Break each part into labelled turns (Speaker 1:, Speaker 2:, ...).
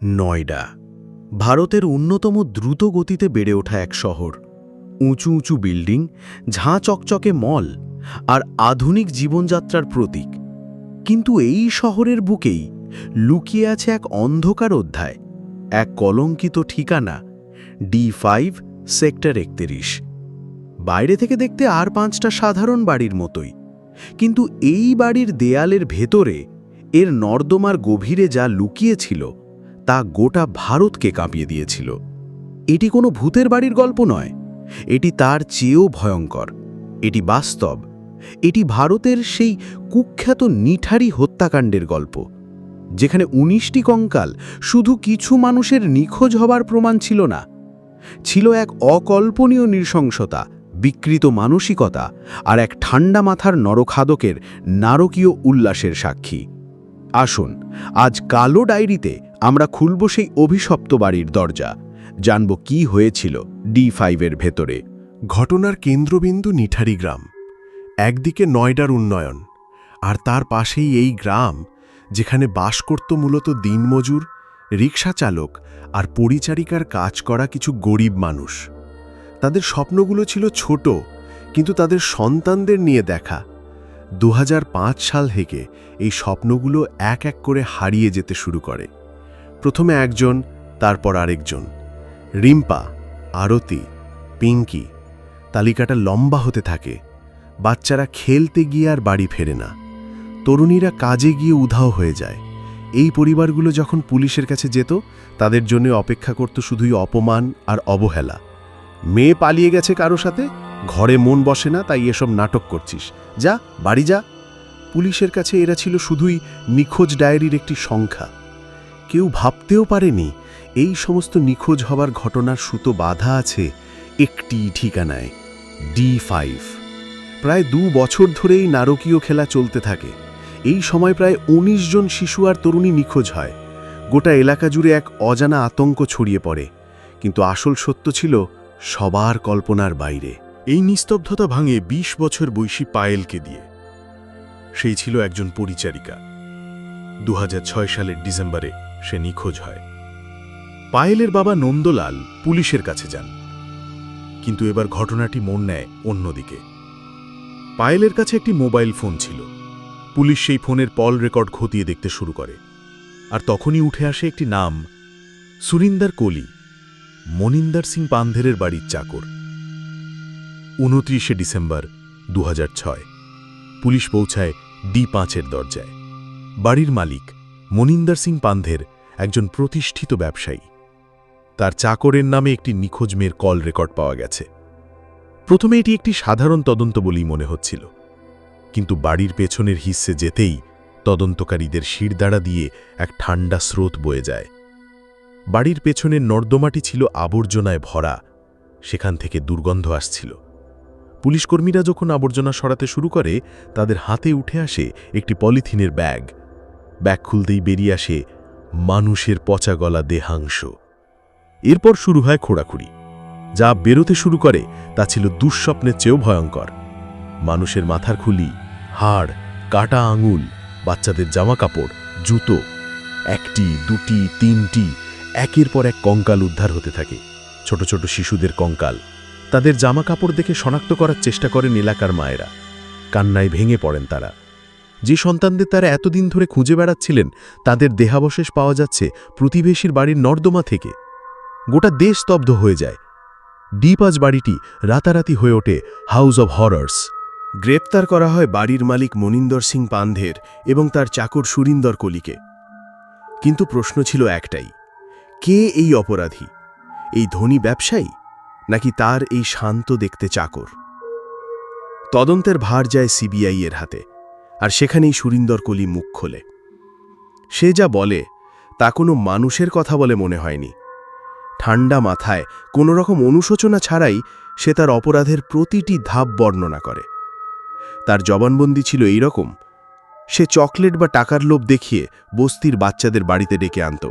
Speaker 1: নয়ডা। ভারতের অন্যতম দ্রুত গতিতে বেড়ে ওঠা এক শহর। উঁচু উঁচু বিল্ডিং, ঝাঁ চকচকে মল আর আধুনিক জীবনযাত্রার প্রতীক। কিন্তু এই শহরের বুকেই লুকিয়ে আছে এক অন্ধকার অধ্যায়, এক কলঙ্কিত ঠিকানা ডি ফাইভ সেক্টর একত্রিশ। বাইরে থেকে দেখতে আর পাঁচটা সাধারণ বাড়ির মতোই, কিন্তু এই বাড়ির দেয়ালের ভেতরে এর নর্দমার গভীরে যা লুকিয়েছিল তা গোটা ভারতকে কাঁপিয়ে দিয়েছিল। এটি কোনো ভূতের বাড়ির গল্প নয়। এটি তার চেয়েও ভয়ঙ্কর। এটি বাস্তব। এটি ভারতের সেই কুখ্যাত নিঠারি হত্যাকাণ্ডের গল্প, যেখানে উনিশটি কঙ্কাল শুধু কিছু মানুষের নিখোঁজ হবার প্রমাণ ছিল না। ছিল এক অকল্পনীয় নৃশংসতা, বিকৃত মানসিকতা আর এক ঠান্ডা মাথার নরখাদকের নারকীয় উল্লাসের সাক্ষী। আসুন, আজ কালো ডায়েরিতে আমরা খুলব সেই অভিশপ্ত বাড়ির দরজা। জানব কি হয়েছিল ডি ফাইভের ভেতরে।
Speaker 2: ঘটনার কেন্দ্রবিন্দু নিঠারি গ্রাম। একদিকে নয়ডার উন্নয়ন, আর তার পাশেই এই গ্রাম, যেখানে বাস করত মূলত দিনমজুর রিক্সা চালক, আর পরিচারিকার কাজ করা কিছু গরিব মানুষ। তাদের স্বপ্নগুলো ছিল ছোট, কিন্তু তাদের সন্তানদের নিয়ে দেখা। দু হাজার পাঁচ সাল থেকে এই স্বপ্নগুলো এক এক করে হারিয়ে যেতে শুরু করে। প্রথমে একজন, তারপর আরেকজন। রিম্পা, আরতি, পিঙ্কি, তালিকাটা লম্বা হতে থাকে। বাচ্চারা খেলতে গিয়ে আর বাড়ি ফেরে না। তরুণীরা কাজে গিয়ে উধাও হয়ে যায়। এই পরিবারগুলো যখন পুলিশের কাছে যেত, তাদের জন্য অপেক্ষা করত শুধুই অপমান আর অবহেলা। মেয়ে পালিয়ে গেছে কারও সাথে, ঘরে মন বসে না, তাই এসব নাটক করছিস। যা, বাড়ি যা। পুলিশের কাছে এরা ছিল শুধুই নিখোঁজ ডায়েরির একটি সংখ্যা। কেউ ভাবতেও পারেনি, এই সমস্ত নিখোঁজ হবার ঘটনার সুতো বাধা আছে একটি ঠিকানায় ডি ফাইভ প্রায় দু বছর ধরেই নারকীয় খেলা চলতে থাকে। এই সময় প্রায় ১৯ জন শিশু আর তরুণী নিখোঁজ হয়। গোটা এলাকা জুড়ে এক অজানা আতঙ্ক ছড়িয়ে পড়ে। কিন্তু আসল সত্য ছিল সবার কল্পনার বাইরে।
Speaker 3: এই নিস্তব্ধতা ভাঙে ২০ বছর বয়সী পায়েলকে দিয়ে। সেই ছিল একজন পরিচারিকা। দু হাজার ছয় সালের ডিসেম্বরে সে নিখোঁজ হয়। পায়েলের বাবা নন্দলাল পুলিশের কাছে যান। কিন্তু এবার ঘটনাটি মন নেয় অন্যদিকে। পায়েলের কাছে একটি মোবাইল ফোন ছিল। পুলিশ সেই ফোনের পল রেকর্ড খতিয়ে দেখতে শুরু করে। আর তখনই উঠে আসে একটি নাম, সুরিন্দার কোলি, মনিন্দার সিং পান্ধেরের বাড়ির চাকর। উনত্রিশে ডিসেম্বর দু হাজার ছয়, পুলিশ পৌঁছায় ডি পাঁচের দরজায়। বাড়ির মালিক, মনিন্দার সিং পান্ধের একজন প্রতিষ্ঠিত ব্যবসায়ী। তার চাকরের নামে একটি নিখোঁজ মেয়ের কল রেকর্ড পাওয়া গেছে। প্রথমে এটি একটি সাধারণ তদন্ত বলেই মনে হচ্ছিল। কিন্তু বাড়ির পেছনের হিস্সে যেতেই তদন্তকারীদের শিরদাঁড়া দিয়ে এক ঠান্ডা স্রোত বয়ে যায়। বাড়ির পেছনের নর্দমাটি ছিল আবর্জনায় ভরা। সেখান থেকে দুর্গন্ধ আসছিল। পুলিশকর্মীরা যখন আবর্জনা সরাতে শুরু করে, তাদের হাতে উঠে আসে একটি পলিথিনের ব্যাগ। ব্যাগ খুলতেই বেরিয়ে আসে মানুষের পচা গলা দেহাংশ। এরপর শুরু হয় খোঁড়াখুড়ি। যা বেরোতে শুরু করে, তা ছিল দুঃস্বপ্নের চেয়েও ভয়ঙ্কর। মানুষের মাথার খুলি, হাড়, কাটা আঙুল, বাচ্চাদের জামা কাপড় জুতো, একটি, দুটি, তিনটি, একের পর এক কঙ্কাল উদ্ধার হতে থাকে। ছোট ছোট শিশুদের কঙ্কাল। তাদের জামা কাপড় দেখে শনাক্ত করার চেষ্টা করেন এলাকার মায়েরা। কান্নায় ভেঙে পড়েন তারা। যে সন্তানদের তারা এতদিন ধরে খুঁজে বেড়াচ্ছিলেন, তাদের দেহাবশেষ পাওয়া যাচ্ছে প্রতিবেশীর বাড়ির নর্দমা থেকে। গোটা দেশ স্তব্ধ হয়ে যায়। ডিপাজ বাড়িটি রাতারাতি হয়ে ওঠে হাউস অব হরার্স।
Speaker 2: গ্রেপ্তার করা হয় বাড়ির মালিক মনিন্দর সিং পান্ধের এবং তার চাকর সুরিন্দর কলিকে। কিন্তু প্রশ্ন ছিল একটাই, কে এই অপরাধী? এই ধনী ব্যবসায়ী? নাকি তার এই শান্ত দেখতে চাকর? তদন্তের ভার যায় সিবিআই এর হাতে। আর সেখানেই সুরিন্দর কলি মুখ খোলে। সে যা বলে, তা কোনো মানুষের কথা বলে মনে হয়নি। ঠান্ডা মাথায় কোনো রকম অনুশোচনা ছাড়াই সে তার অপরাধের প্রতিটি ধাপ বর্ণনা করে। তার জবানবন্দি ছিল এই রকম সে চকলেট বা টাকার লোভ দেখিয়ে বস্তির বাচ্চাদের বাড়িতে ডেকে আনত।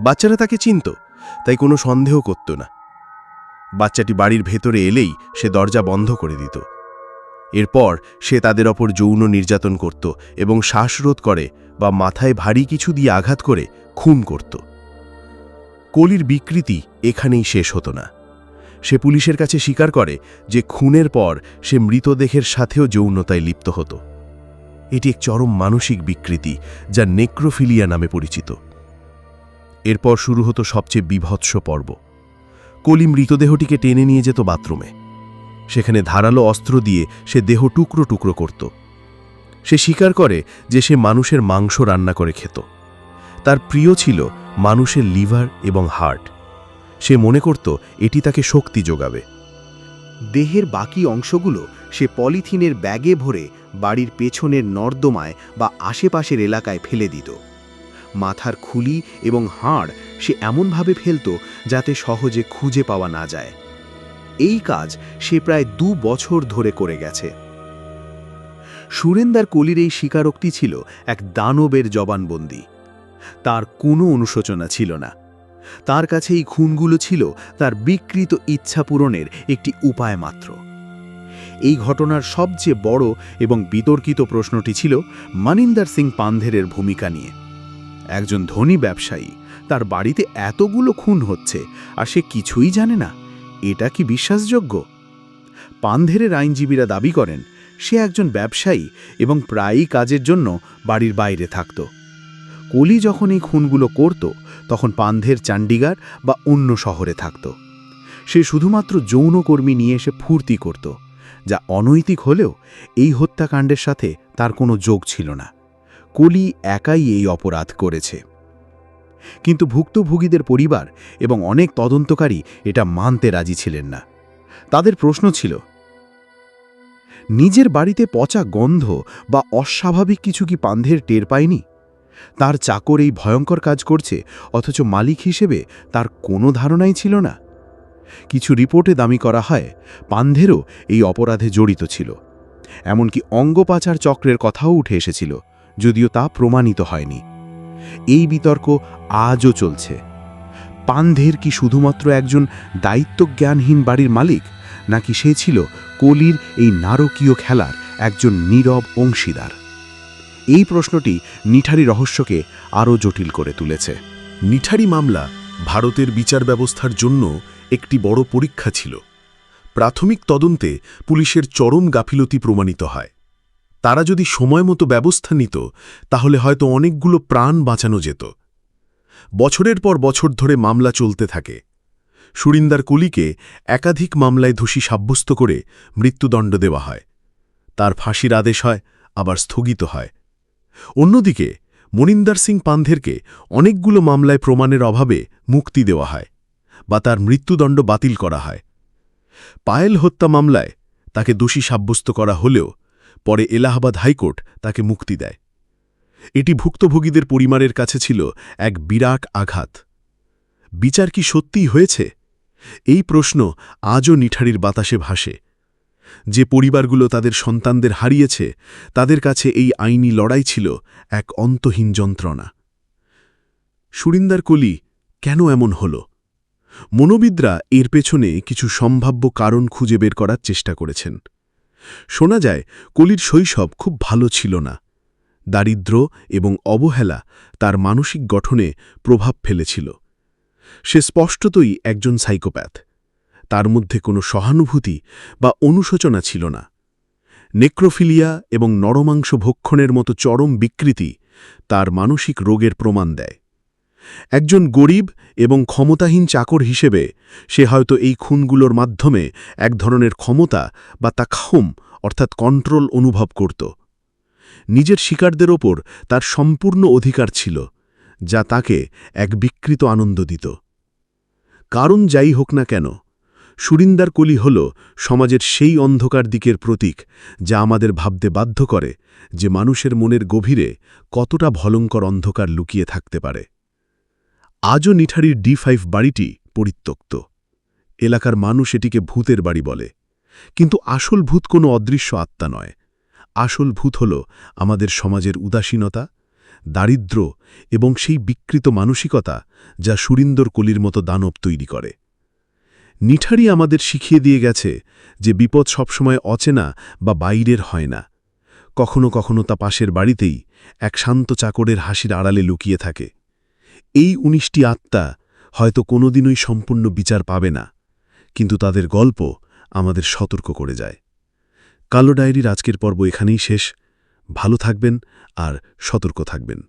Speaker 2: বাচ্চারা তাকে চিনত, তাই কোনো সন্দেহ করত না। বাচ্চাটি বাড়ির ভেতরে এলেই সে দরজা বন্ধ করে দিত। এরপর সে তাদের ওপর যৌন নির্যাতন করত এবং শ্বাসরোধ করে বা মাথায় ভারী কিছু দিয়ে আঘাত করে খুন করত। কলির বিকৃতি এখানেই শেষ হতো না। সে পুলিশের কাছে স্বীকার করে যে খুনের পর সে মৃতদেহের সাথেও যৌনতায় লিপ্ত হতো। এটি এক চরম মানসিক বিকৃতি যা নেক্রোফিলিয়া নামে পরিচিত। এরপর শুরু হতো সবচেয়ে বিভৎস পর্ব। কলি মৃতদেহটিকে টেনে নিয়ে যেত বাথরুমে। সেখানে ধারালো অস্ত্র দিয়ে সে দেহ টুকরো টুকরো করত। সে স্বীকার করে যে সে মানুষের মাংস রান্না করে খেত। তার প্রিয় ছিল মানুষের লিভার এবং হার্ট। সে মনে করত এটি তাকে শক্তি যোগাবে।
Speaker 1: দেহের বাকি অংশগুলো সে পলিথিনের ব্যাগে ভরে বাড়ির পেছনের নর্দমায় বা আশেপাশের এলাকায় ফেলে দিত। মাথার খুলি এবং হাড় সে এমনভাবে ফেলত যাতে সহজে খুঁজে পাওয়া না যায়। এই কাজ সে প্রায় দু বছর ধরে করে গেছে। সুরেন্দার কলির এই স্বীকারোক্তি ছিল এক দানবের জবানবন্দি। তার কোনো অনুশোচনা ছিল না। তার কাছে এই খুনগুলো ছিল তার বিকৃত ইচ্ছা পূরণের একটি উপায় মাত্র। এই ঘটনার সবচেয়ে বড় এবং বিতর্কিত প্রশ্নটি ছিল মানিন্দার সিং পান্ধেরের ভূমিকা নিয়ে। একজন ধনী ব্যবসায়ী, তার বাড়িতে এতগুলো খুন হচ্ছে, আর সে কিছুই জানে না। এটা কি বিশ্বাসযোগ্য? পান্ধেরের আইনজীবীরা দাবি করেন, সে একজন ব্যবসায়ী এবং প্রায়ই কাজের জন্য বাড়ির বাইরে থাকত। কলি যখন এই খুনগুলো করত, তখন পান্ধের চণ্ডীগড় বা অন্য শহরে থাকত। সে শুধুমাত্র যৌনকর্মী নিয়ে এসে ফুর্তি করত, যা অনৈতিক হলেও এই হত্যাকাণ্ডের সাথে তার কোনো যোগ ছিল না। কলি একাই এই অপরাধ করেছে। কিন্তু ভুক্তভোগীদের পরিবার এবং অনেক তদন্তকারী এটা মানতে রাজি ছিলেন না। তাদের প্রশ্ন ছিল, নিজের বাড়িতে পচা গন্ধ বা অস্বাভাবিক কিছু কি পান্ধের টের পায়নি তার চাকর এই ভয়ঙ্কর কাজ করছে, অথচ মালিক হিসেবে তার কোনো ধারণাই ছিল না। কিছু রিপোর্টে দামি করা হয় পান্ধেরও এই অপরাধে জড়িত ছিল। এমনকি অঙ্গ পাচার চক্রের কথাও উঠে এসেছিল, যদিও তা প্রমাণিত হয়নি। এই বিতর্ক আজও চলছে। পান্ধের কি শুধুমাত্র একজন দায়িত্বজ্ঞানহীন বাড়ির মালিক, নাকি সে ছিল কলির এই নারকীয় খেলার একজন নীরব অংশীদার? এই প্রশ্নটি নিঠারি রহস্যকে আরও জটিল করে তুলেছে।
Speaker 3: নিঠারি মামলা ভারতের বিচার ব্যবস্থার জন্য একটি বড় পরীক্ষা ছিল। প্রাথমিক তদন্তে পুলিশের চরম গাফিলতি প্রমাণিত হয়। তারা যদি সময় মতো ব্যবস্থা নিত, তাহলে হয়তো অনেকগুলো প্রাণ বাঁচানো যেত। বছরের পর বছর ধরে মামলা চলতে থাকে। সুরিন্দার কুলিকে একাধিক মামলায় দোষী সাব্যস্ত করে মৃত্যুদণ্ড দেওয়া হয়। তার ফাঁসির আদেশ হয়, আবার স্থগিত হয়। অন্যদিকে, মনিন্দার সিং পান্ধেরকে অনেকগুলো মামলায় প্রমাণের অভাবে মুক্তি দেওয়া হয় বা তার মৃত্যুদণ্ড বাতিল করা হয়। পায়েল হত্যা মামলায় তাকে দোষী সাব্যস্ত করা হলেও পরে এলাহাবাদ হাইকোর্ট তাকে মুক্তি দেয়। এটি ভুক্তভোগীদের পরিবারের কাছে ছিল এক বিরাট আঘাত। বিচার কি সত্যিই হয়েছে? এই প্রশ্ন আজও নিঠারির বাতাসে ভাসে। যে পরিবারগুলো তাদের সন্তানদের হারিয়েছে, তাদের কাছে এই আইনি লড়াই ছিল এক অন্তহীন যন্ত্রণা। সুরিন্দার কলি কেন এমন হল? মনোবিদরা এর পেছনে কিছু সম্ভাব্য কারণ খুঁজে বের করার চেষ্টা করেছেন। শোনা যায়, কলির শৈশব খুব ভালো ছিল না। দারিদ্র এবং অবহেলা তার মানসিক গঠনে প্রভাব ফেলেছিল। সে স্পষ্টতই একজন সাইকোপ্যাথ। তার মধ্যে কোনো সহানুভূতি বা অনুশোচনা ছিল না। নেক্রোফিলিয়া এবং নরমাংস ভক্ষণের মতো চরম বিকৃতি তার মানসিক রোগের প্রমাণ দেয়। একজন গরিব এবং ক্ষমতাহীন চাকর হিসেবে সে হয়তো এই খুনগুলোর মাধ্যমে এক ধরনের ক্ষমতা বা তা তাক্ষম অর্থাৎ কন্ট্রোল অনুভব করত। নিজের শিকারদের ওপর তার সম্পূর্ণ অধিকার ছিল, যা তাকে এক বিকৃত আনন্দ দিত। কারণ যাই হোক না কেন, সুরিন্দার কলি হল সমাজের সেই অন্ধকার দিকের প্রতীক, যা আমাদের ভাবতে বাধ্য করে যে মানুষের মনের গভীরে কতটা ভলঙ্কর অন্ধকার লুকিয়ে থাকতে পারে। আজও নিঠারির ডি ফাইভ বাড়িটি পরিত্যক্ত। এলাকার মানুষ এটিকে ভূতের বাড়ি বলে। কিন্তু আসল ভূত কোনো অদৃশ্য আত্মা নয়। আসল ভূত হল আমাদের সমাজের উদাসীনতা, দারিদ্র এবং সেই বিকৃত মানসিকতা যা সুরিন্দর কলির মতো দানব তৈরি করে। নিঠারি আমাদের শিখিয়ে দিয়ে গেছে যে বিপদ সবসময় অচেনা বা বাইরের হয় না। কখনো কখনো তা পাশের বাড়িতেই এক শান্ত চাকরের হাসির আড়ালে লুকিয়ে থাকে। এই উনিশটি আত্মা হয়তো কোনোদিনই সম্পূর্ণ বিচার পাবে না, কিন্তু তাদের গল্প আমাদের সতর্ক করে যায়। কালো ডায়েরির আজকের পর্ব এখানেই শেষ। ভালো থাকবেন আর সতর্ক থাকবেন।